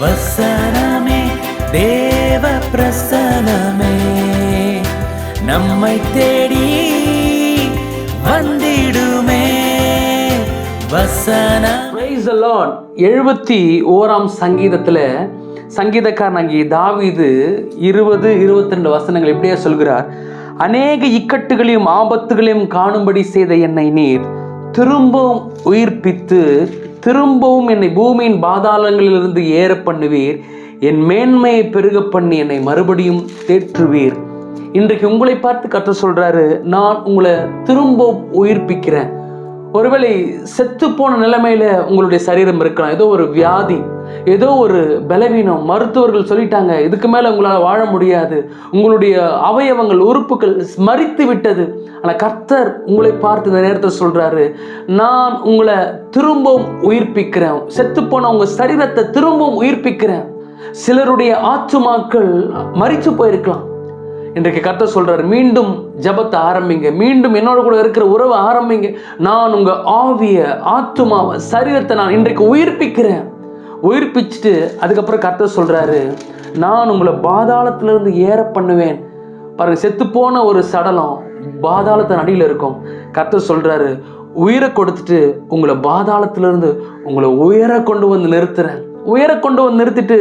வசனமே தேவ பிரசனமே நம்மை தேடி வந்திடுமே. வசன. எழுபத்தி ஓராம் சங்கீதத்தில் அங்கே தாவிது இருபது இருபத்தி ரெண்டு வசனங்கள் இப்படியே சொல்கிறார். அநேக இக்கட்டுகளையும் ஆபத்துகளையும் காணும்படி செய்த என்னை நீர் திரும்பவும் உயிர்ப்பித்து திரும்பவும் என்னை பூமியின் பாதாளங்களிலிருந்து ஏற பண்ணுவீர் என் மேன்மையை பெருக பண்ணி என்னை மறுபடியும் தேற்றுவீர். இன்றைக்கு உங்களை பார்த்து கற்று சொல்றாரு நான் உங்களை திரும்பவும் உயிர்ப்பிக்கிறேன். ஒருவேளை செத்து போன நிலைமையில உங்களுடைய சரீரம் இருக்கலாம். ஏதோ ஒரு வியாதி ஏதோ ஒரு பலவீனம் மருத்துவர்கள் சொல்லிட்டாங்க இதுக்கு மேல உங்களால் வாழ முடியாது. உங்களுடைய அவயவங்கள் உறுப்புகள் ஸ்மரித்து விட்டது. ஆனால் கர்த்தர் உங்களை பார்த்து இந்த நேரத்தில் சொல்றாரு நான் உங்களை திரும்பவும் உயிர்ப்பிக்கிறேன். செத்து போன உங்க சரீரத்தை திரும்பவும் உயிர்ப்பிக்கிறேன். சிலருடைய ஆத்துமாக்கள் மறித்து போயிருக்கலாம். இன்றைக்கு கர்த்தர் சொல்றாரு மீண்டும் ஜபத்தை ஆரம்பிங்க. மீண்டும் என்னோட கூட இருக்கிற உறவை ஆரம்பிங்க. நான் உங்க ஆவிய ஆத்துமாவை சரீரத்தை நான் இன்றைக்கு உயிர்ப்பிக்கிறேன். உயிர்ப்பிச்சுட்டு அதுக்கப்புறம் கர்த்தர் சொல்றாரு நான் உங்களை பாதாளத்திலிருந்து ஏற பண்ணுவேன். பாருங்க செத்து போன ஒரு சடலம் பாதாளத்தின் அடியில் இருக்கும். கர்த்தர் சொல்றாரு உயிரை கொடுத்துட்டு உங்களை பாதாளத்திலிருந்து உங்களை உயர கொண்டு வந்து நிறுத்துறேன். உயர கொண்டு வந்து நிறுத்திட்டு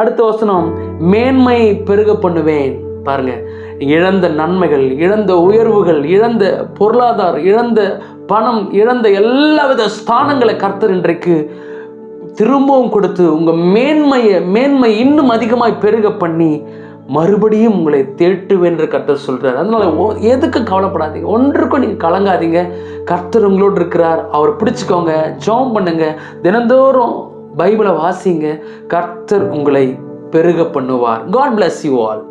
அடுத்த வசனம் மேன்மை பெருக பண்ணுவேன். பாருங்கள் இழந்த நன்மைகள் இழந்த உயர்வுகள் இழந்த பொருளாதாரம் இழந்த பணம் இழந்த எல்லாவித ஸ்தானங்களை கர்த்தர் இன்றைக்கு திரும்பவும் கொடுத்து உங்கள் மேன்மையை மேன்மை இன்னும் அதிகமாய் பெருக பண்ணி மறுபடியும் உங்களை தேட்டுவேன் என்று கர்த்தர் சொல்கிறார் அதனால ஓ- எதுக்கு கவலைப்படாதீங்க. ஒன்றுக்கும் நீங்கள் கலங்காதீங்க. கர்த்தர் உங்களோடு இருக்கிறார். அவரை பிடிச்சிக்கோங்க. ஜோம் பண்ணுங்க. தினந்தோறும் பைபிளை வாசிங்க. கர்த்தர் உங்களை பெருக பண்ணுவார். God bless you all